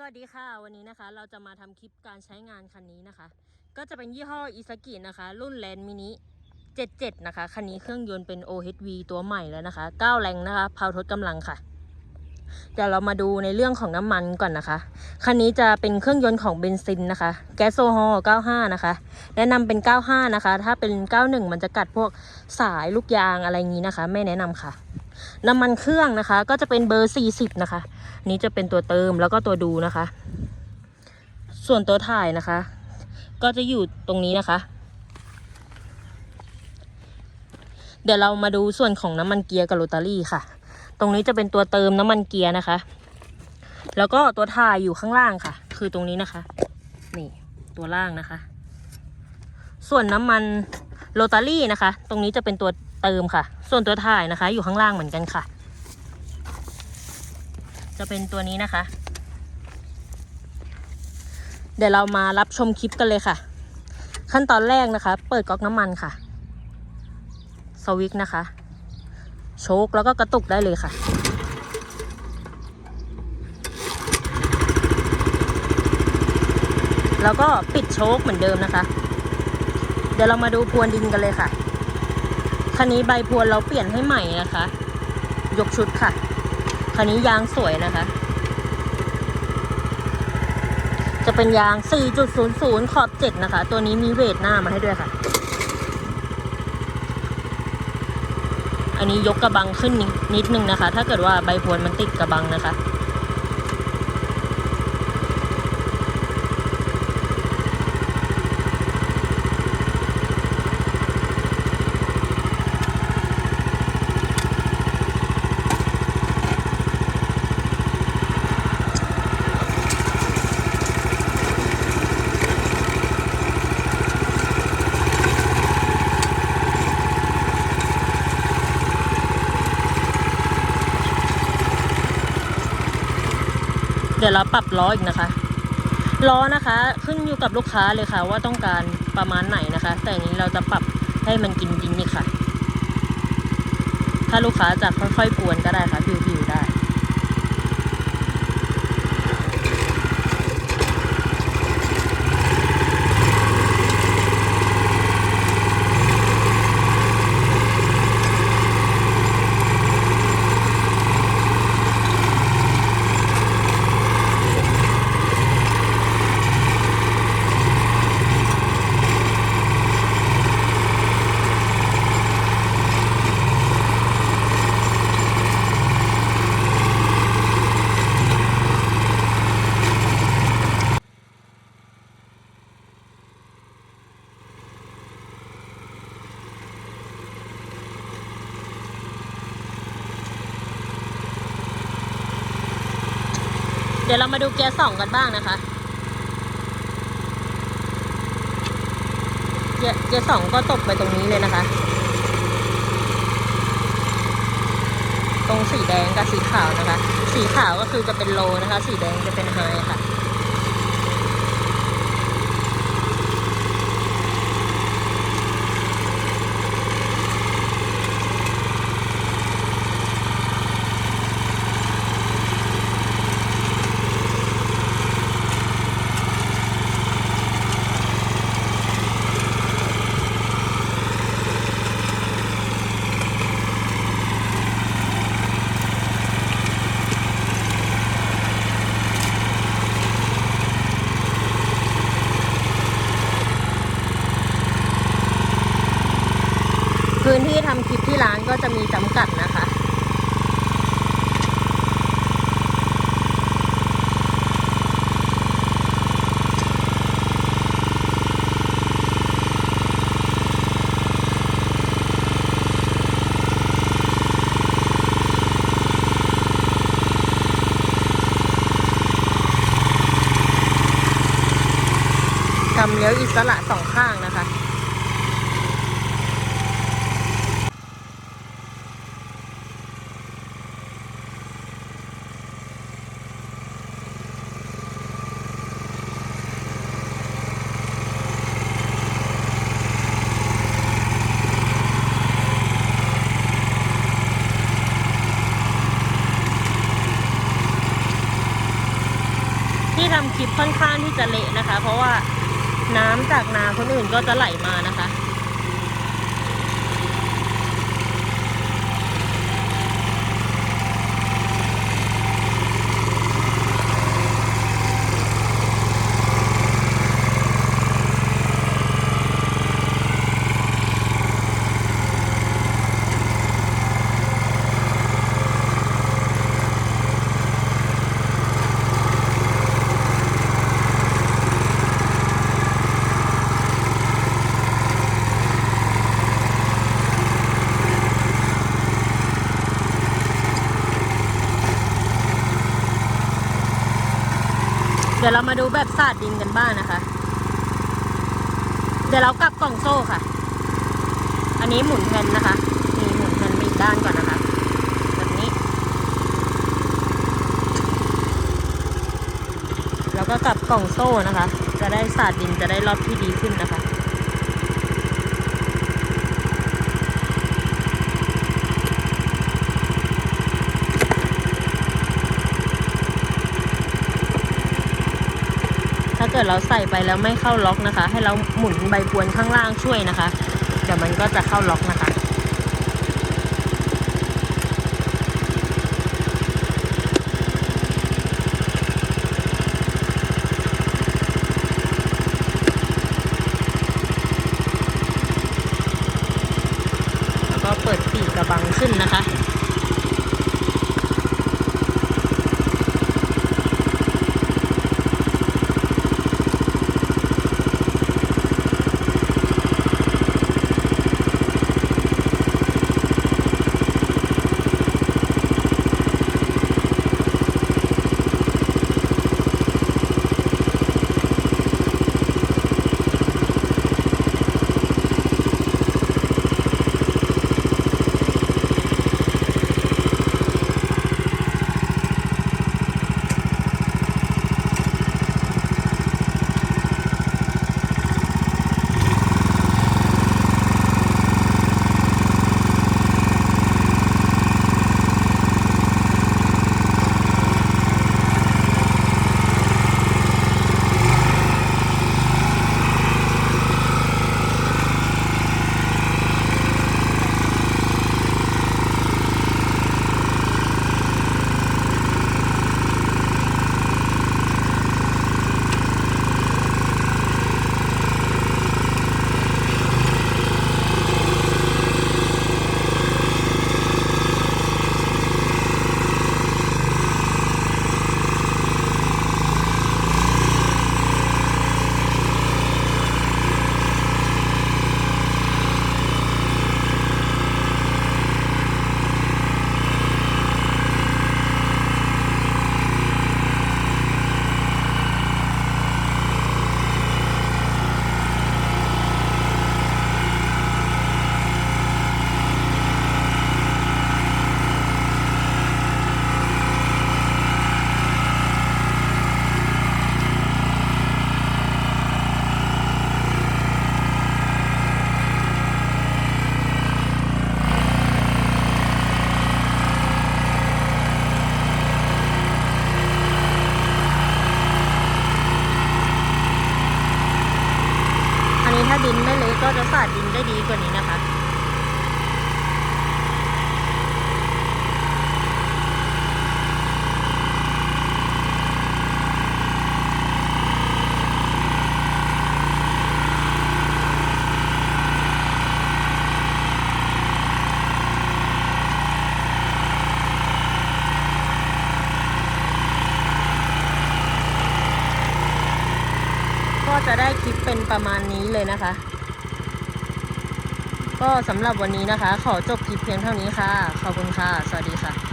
สวัสดีค่ะวันนี้นะคะ เราจะมาทำคลิปการใช้งานคันนี้นะคะ ก็จะเป็นยี่ห้ออิซากินะคะ รุ่นแลนด์มินิ77 นะคะ คันนี้เครื่องยนต์เป็น OHV ตัวใหม่แล้วนะคะ 9 แรงนะคะพาวทดกำลังค่ะ เดี๋ยวเรามาดูในเรื่องของน้ำมันก่อนนะคะ คันนี้จะเป็นเครื่องยนต์ของเบนซินนะคะ แก๊สโซฮอล์95 นะคะ แนะนำเป็น 95 นะคะ ถ้าเป็น 91 มันจะกัดพวกสายลูกยางอะไรอย่างนี้นะคะ ไม่แนะนำค่ะ น้ำมันเครื่องนะคะ ก็จะเป็นเบอร์ 40 นะคะ นี้จะเป็นตัวเติมแล้วก็ตัวดูนะคะ ส่วนตัวถ่ายนะคะ ก็จะอยู่ตรงนี้นะคะ เดี๋ยวเรามาดูส่วนของน้ำมันเกียร์กับโรตารี่ค่ะ ตรงนี้จะเป็นตัวเติมน้ำมันเกียร์นะคะ แล้วก็ตัวถ่ายอยู่ข้างล่างค่ะ คือตรงนี้นะคะ นี่ตัวล่างนะคะ ส่วนน้ำมันโรตารี่นะคะ ตรงนี้จะเป็นตัว เติมค่ะ ส่วนตัวถ่ายนะคะ อยู่ข้างล่างเหมือนกันค่ะ จะเป็นตัวนี้นะคะ เดี๋ยวเรามารับชมคลิปกันเลยค่ะ ขั้นตอนแรกนะคะ เปิดก๊อกน้ำมันค่ะ สวิตช์นะคะ โชคแล้วก็กระตุกได้เลยค่ะแล้วก็ปิดโชคเหมือนเดิมนะคะ เดี๋ยวเรามาดูพรวนดินกันเลยค่ะ คันนี้ใบพวนเราเปลี่ยนให้ใหม่นะคะ ยกชุดค่ะ คันนี้ยางสวยนะคะ จะเป็นยาง 4.00 ขอบ 7 นะคะ ตัวนี้มีเวทหน้ามาให้ด้วยค่ะ อันนี้ยกกระบังขึ้นนิดนึงนะคะ ถ้าเกิดว่าใบพวนมันติดกระบังนะคะ ดี๋ยวเราปรับล้ออีกนะคะ ล้อนะคะ ขึ้นอยู่กับลูกค้าเลยค่ะ ว่าต้องการประมาณไหนนะคะ แต่อันนี้เราจะปรับให้มันกินดินนี่ค่ะ ถ้าลูกค้าจะค่อยๆกวนก็ได้ค่ะผิวๆได้ เดี๋ยวเรามาดูเกียร์สองกันบ้างนะคะเกียร์เกียร์สองก็ตกไปตรงนี้เลยนะคะ ตรงสีแดงกับสีขาวนะคะ สีขาวก็คือจะเป็นโลนะคะ สีแดงจะเป็นไฮค่ะ พื้นที่ทำคลิปที่ร้านก็จะมีจำกัดนะคะทำเลี้ยวอิสระสองข้างนะคะ เที่ทำคลิปค่อนข้างที่จะ เพราะว่าน้ำจากนาคนอื่นก็จะไหลมานะคะ ดี๋ยวเรามาดูแบบสาดดินกันบ้างนะคะ เดี๋ยวเรากลับกล่องโซ่ค่ะ อันนี้หมุนแผ่นนะคะนี่หมุนแผ่นไปอีกด้านก่อนนะคะ แบบนี้ แล้วก็กลับกล่องโซ่นะคะ จะได้สาดดินจะได้รอบที่ดีขึ้นนะคะ ถ้าเกิดเราใส่ไปแล้วไม่เข้าล็อกนะคะ ให้เราหมุนใบพวนข้างล่างช่วยนะคะเดี๋ยวมันก็จะเข้าล็อกนะคะ แล้วก็เปิดปีกกระบังขึ้นนะคะ ได้ดีกว่านี้นะคะก็จะได้คลิปเป็นประมาณนี้เลยนะคะ ก็สำหรับวันนี้นะคะ ขอจบคลิปเพียงเท่านี้ค่ะ ขอบคุณค่ะ สวัสดีค่ะ